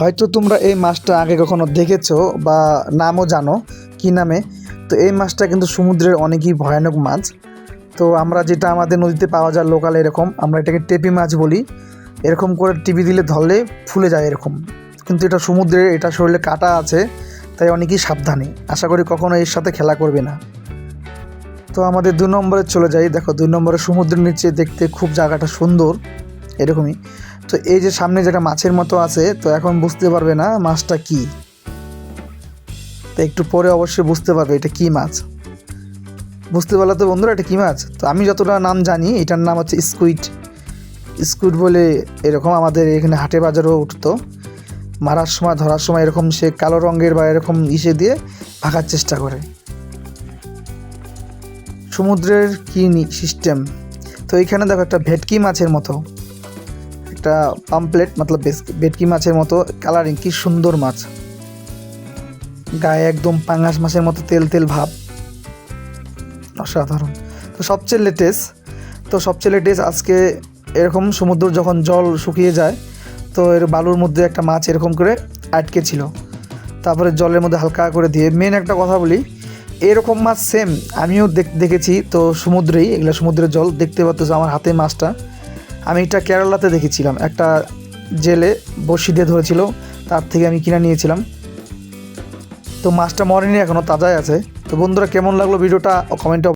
হয়তো তোমরা এই মাছটা আগে কখনো দেখেছ বা নামও জানো কী নামে। তো এই মাছটা কিন্তু সমুদ্রের অনেকই ভয়ানক মাছ। তো আমরা যেটা আমাদের নদীতে পাওয়া যায় লোকাল এরকম, আমরা এটাকে টেপি মাছ বলি। এরকম করে টিপি দিলে ধরলে ফুলে যায় এরকম। কিন্তু এটা সমুদ্রে, এটা শরীরে কাটা আছে, তাই অনেকেই সাবধানে। আশা করি কখনো এর সাথে খেলা করবে না। তো আমাদের দুই নম্বরে চলে যাই। দেখো দুই নম্বরে সমুদ্রের নিচে দেখতে খুব জায়গাটা সুন্দর, এরকমই। তো এই যে সামনে যেটা মাছের মতো আছে, তো এখন বুঝতে পারবে না মাছটা কি। তো একটু পরে অবশ্যই বুঝতে পারবে এটা কি মাছ। বুঝতে পারলে তো বন্ধুরা এটা কি মাছ। তো আমি যতটা নাম জানি, এটার নাম হচ্ছে স্কুইড। স্কুইড বলে এরকম আমাদের এখানে হাটে বাজারও উঠতো। মারার সময়, ধরার সময় এরকম সে কালো রঙের বা এরকম ইসে দিয়ে ভাগার চেষ্টা করে। সমুদ্রের কি সিস্টেম তো এইখানে দেখো একটা ভেটকি মাছের মতো। একটা পাম্পলেট মতলব ভেটকি মাছের মতো কালারিং কি সুন্দর মাছ গায়ে একদম পাঙ্গাস মাছের মতো তেল তেল ভাব অসাধারণ তো সবচেয়ে লেটেস্ট তো সবচেয়ে লেটেস্ট আজকে এরকম সমুদ্র যখন জল শুকিয়ে যায় তো এর বালুর মধ্যে একটা মাছ এরকম করে আটকে ছিল তারপরে জলের মধ্যে হালকা করে দিয়ে মেন একটা কথা বলি এরকম মাছ সেম আমিও দেখেছি তো সমুদ্রেই এগুলো সমুদ্রের জল দেখতে পাচ্ছ আমার হাতে মাছটা আমি এটা কেরালাতে দেখেছিলাম। একটা জেলে বসি দিয়ে ধরেছিল, তার থেকে আমি কিনে নিয়েছিলাম। তো মাছটা মরেনি এখনও তাজাই আছে। তো বন্ধুরা, কেমন লাগল ভিডিওটা? কমেন্টে